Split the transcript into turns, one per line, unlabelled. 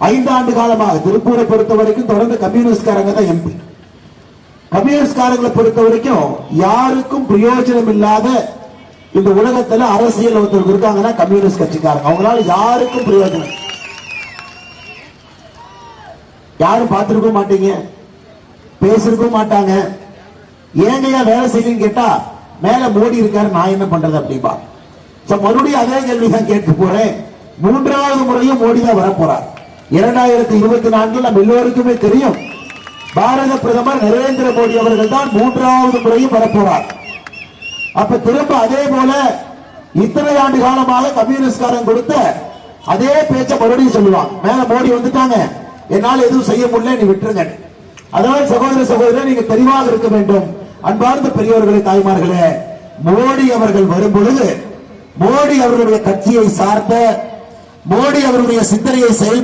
ஐந்தாண்டு காலமாக திருப்பூரை பொறுத்த வரைக்கும் தொடர்ந்து கம்யூனிஸ்ட்காரங்க தான் எம்பி கம்யூனிஸ்ட்காரங்களை பொறுத்த வரைக்கும் யாருக்கும் பிரயோஜனம் இல்லாத இந்த உலகத்துல அரசியல் ஒருத்தர் இருக்காங்கன்னா கம்யூனிஸ்ட் கட்சிக்காரங்க. அவங்களால யாருக்கும் பிரயோஜனம் யாரும் பார்த்திருக்க மாட்டீங்க. பேசிருக்கவும் மாட்டாங்க. ஏங்கய்யா வேலை செய்யுன்னு கேட்டா மேல மோடி இருக்காரு நான் என்ன பண்றது அப்படிம்பா. சோ மறுபடியும் அதே கேள்வி தான் கேட்டு போறேன். மூன்றாவது முறையும் மோடி தான் வரப்போறாரு. இரண்டாயிரத்தி இருபத்தி நான்கில் நம்ம எல்லோருக்குமே தெரியும் பாரத பிரதமர் நரேந்திர மோடி அவர்கள் தான் மூன்றாவது முறையும் வரப்போறார். அப்ப திரும்ப அதே போல இத்தனை ஆண்டு காலமாக கம்யூனிஸ்ட்காரன் கொடுத்த அதே பேச்ச மறுபடியும் சொல்லுவான். மேல மோடி வந்துட்டாங்க. என்னால எதுவும் செய்ய முடியல நீ விட்டுருங்க. அதனால சகோதர சகோதரர் நீங்க தெளிவாக இருக்க வேண்டும். அன்பார்ந்த பெரியவர்களே தாய்மார்களே மோடி அவர்கள் வரும் பொழுது மோடி அவர்களுடைய கட்சியை சார்ந்த மோடி அவருடைய சிந்தனையை செயல்